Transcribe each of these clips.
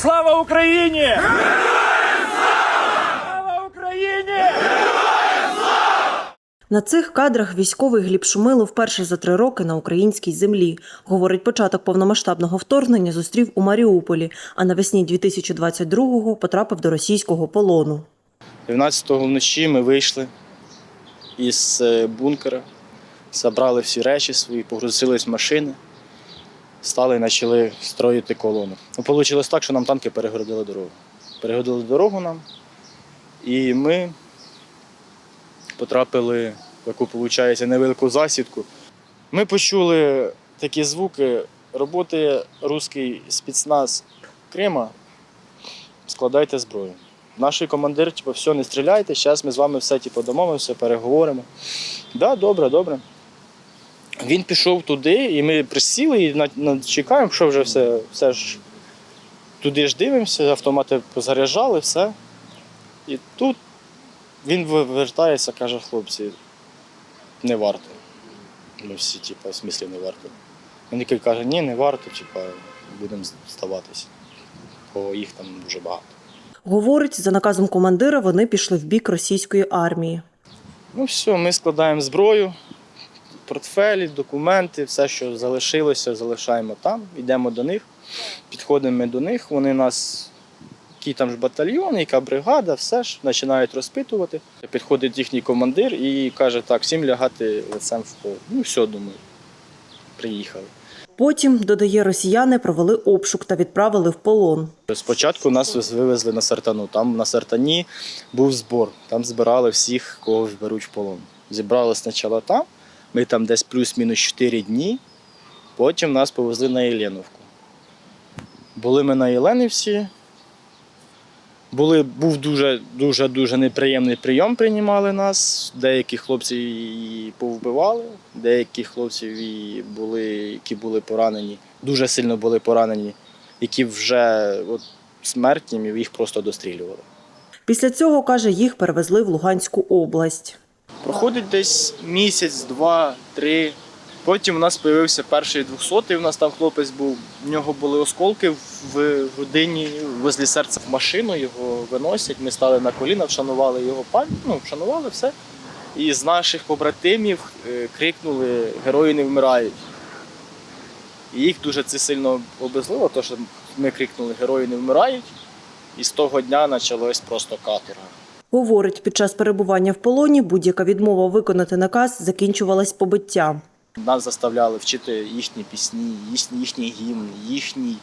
Слава Україні! Слава Україні! На цих кадрах військовий Гліб Шумило вперше за три роки на українській землі. Говорить, початок повномасштабного вторгнення зустрів у Маріуполі, а навесні 2022-го потрапив до російського полону. 12-го вночі ми вийшли із е, бункера, забрали всі речі свої, погрузились в машини, стали і почали строїти колону. Ну, Вийшло так, що нам танки перегородили дорогу. Перегородили дорогу нам, і ми потрапили в яку, виходить, невелику засідку. Ми почули такі звуки роботи русський спецназ Крима. Складайте зброю. Наш командир, типу, все, не стріляйте, зараз ми з вами все типу, домовимося, переговоримо. Так, да, добре, добре. Він пішов туди, і ми присіли і чекаємо, що вже все, все ж туди ж дивимося, автомати позаряджали, все. І тут він вертається, каже, хлопці, не варто. Ми всі, типу, в смислі не варто. Він каже, ні, не варто, типу, будемо здаватися. Бо їх там дуже багато. Говорить, за наказом командира вони пішли в бік російської армії. Ну все, ми складаємо зброю, портфелі, документи, все, що залишилося, залишаємо там, йдемо до них, підходимо ми до них, вони нас, який там ж батальйон, яка бригада, все ж починають розпитувати. Підходить їхній командир і каже, так, всім лягати лицем в пол. Ну все, думаю, приїхали. Потім, додає, росіяни провели обшук та відправили в полон. Спочатку нас вивезли на сартану. Там на сартані був збор. Там збирали всіх, кого беруть в полон. Зібрали спочатку там. Ми там десь плюс-мінус 4 дні. Потім нас повезли на Єленовку. Були ми на Єленівці. Були, був дуже дуже неприємний прийом, приймали нас. Деякі хлопці і повбивали, деякі хлопці були, які були поранені, дуже сильно були поранені, які вже от, смертні, їх просто дострілювали. Після цього, каже, їх перевезли в Луганську область. Проходить десь місяць, два, три. Потім у нас з'явився перший 200-й, у нас там хлопець був. В нього були осколки в грудині, возле серця в машину, його виносять. Ми стали на коліна, вшанували його пам'ять, ну, вшанували все. І з наших побратимів е, крикнули Герої не вмирають. І їх дуже це сильно обезлило, тому що ми крикнули Герої не вмирають. І з того дня почалось просто каторга. Говорить, під час перебування в полоні будь-яка відмова виконати наказ закінчувалась побиттям. Нас заставляли вчити їхні пісні, їхні, їхній гімн, їхні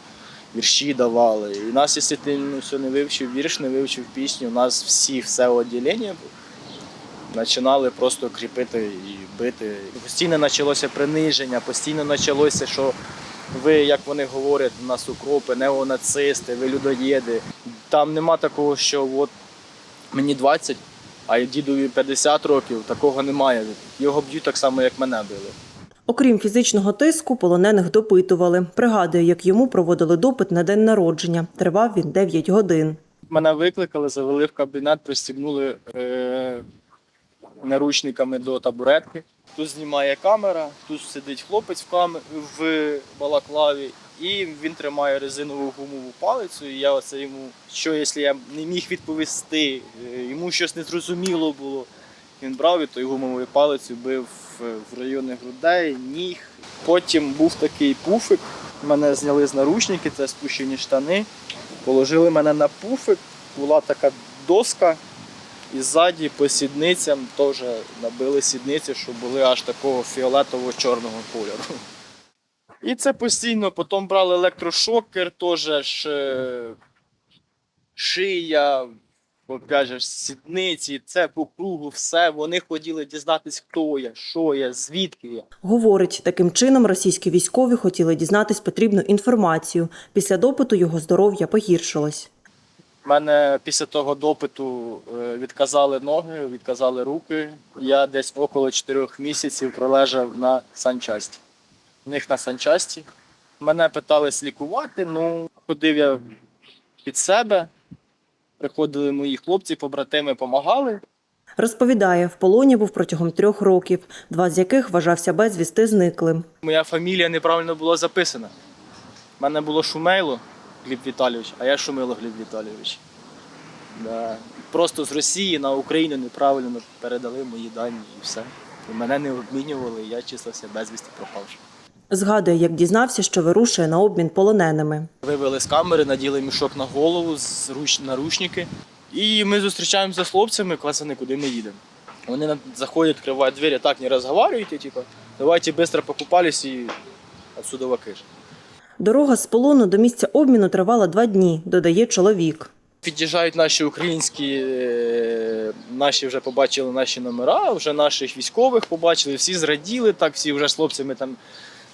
вірші давали. І нас, якщо ти все не вивчив вірш, не вивчив пісню, у нас всі все відділення починали просто кріпити і бити. Постійно почалося приниження, постійно почалося, що ви, як вони говорять, у нас укропи, неонацисти, ви людоєди. Там нема такого, що от мені 20, а дідові 50 років, такого немає. Його б'ють так само, як мене били. Окрім фізичного тиску, полонених допитували. Пригадує, як йому проводили допит на день народження. Тривав він 9 годин. Мене викликали, завели в кабінет, пристігнули е- наручниками до табуретки. Тут знімає камера, тут сидить хлопець в, кам... в балаклаві, і він тримає резинову гумову палицю. І я оце йому, що якщо я не міг відповісти, е, йому щось незрозуміло було. Він брав і тою гумовою палицею бив в райони грудей, ніг. Потім був такий пуфик. Мене зняли з наручники, це спущені штани. Положили мене на пуфик, була така доска, і ззаді по сідницям теж набили сідниці, щоб були аж такого фіолетово-чорного кольору. І це постійно, потім брали електрошокер, теж е, шия, опять же, сідниці, це по кругу, все. Вони хотіли дізнатися, хто я, що я, звідки я. Говорить, таким чином російські військові хотіли дізнатись потрібну інформацію. Після допиту його здоров'я погіршилось. Мене після того допиту е, відказали ноги, відказали руки. Я десь около 4 місяців пролежав на санчасті. У них на санчасті. Мене питались лікувати, ну ходив я під себе. Приходили мої хлопці, побратими, допомагали. Розповідає, в полоні був протягом трьох років, два з яких вважався безвісти зниклим. Моя фамілія неправильно була записана. У мене було шумейло, Гліб Віталійович, а я Шумило Гліб Віталійович. Да. Просто з Росії на Україну неправильно передали мої дані і все. І мене не обмінювали, і я числився безвісті пропавши. Згадує, як дізнався, що вирушує на обмін полоненими. Вивели з камери, наділи мішок на голову, наручники. І ми зустрічаємося з хлопцями, пацани, куди ми їдемо. Вони заходять, відкривають двері, так не розговорюйте, типу, давайте швидко покупались і отсюда вакиш. Дорога з полону до місця обміну тривала два дні, додає чоловік. Під'їжджають наші українські, е, наші вже побачили наші номера, вже наших військових побачили, всі зраділи так, всі вже з хлопцями там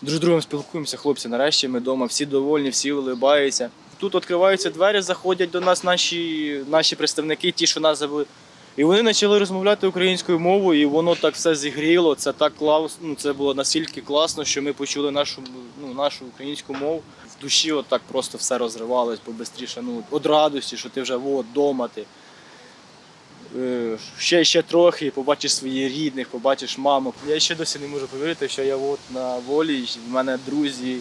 друг з другом спілкуємося. Хлопці, нарешті ми вдома, всі довольні, всі улибаються. Тут відкриваються двері, заходять до нас наші, наші представники, ті, що нас. І вони почали розмовляти українською мовою, і воно так все зігріло. Це так класно, ну, це було настільки класно, що ми почули нашу, ну, нашу українську мову. В душі от так просто все розривалось побистріше. Ну, от радості, що ти вже от, дома ти. Е, Ще, ще трохи, побачиш своїх рідних, побачиш маму. Я ще досі не можу повірити, що я от на волі, в мене друзі,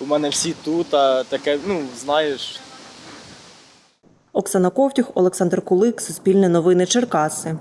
у мене всі тут, а таке, ну, знаєш, Оксана Ковтюх, Олександр Кулик, Суспільне новини Черкаси.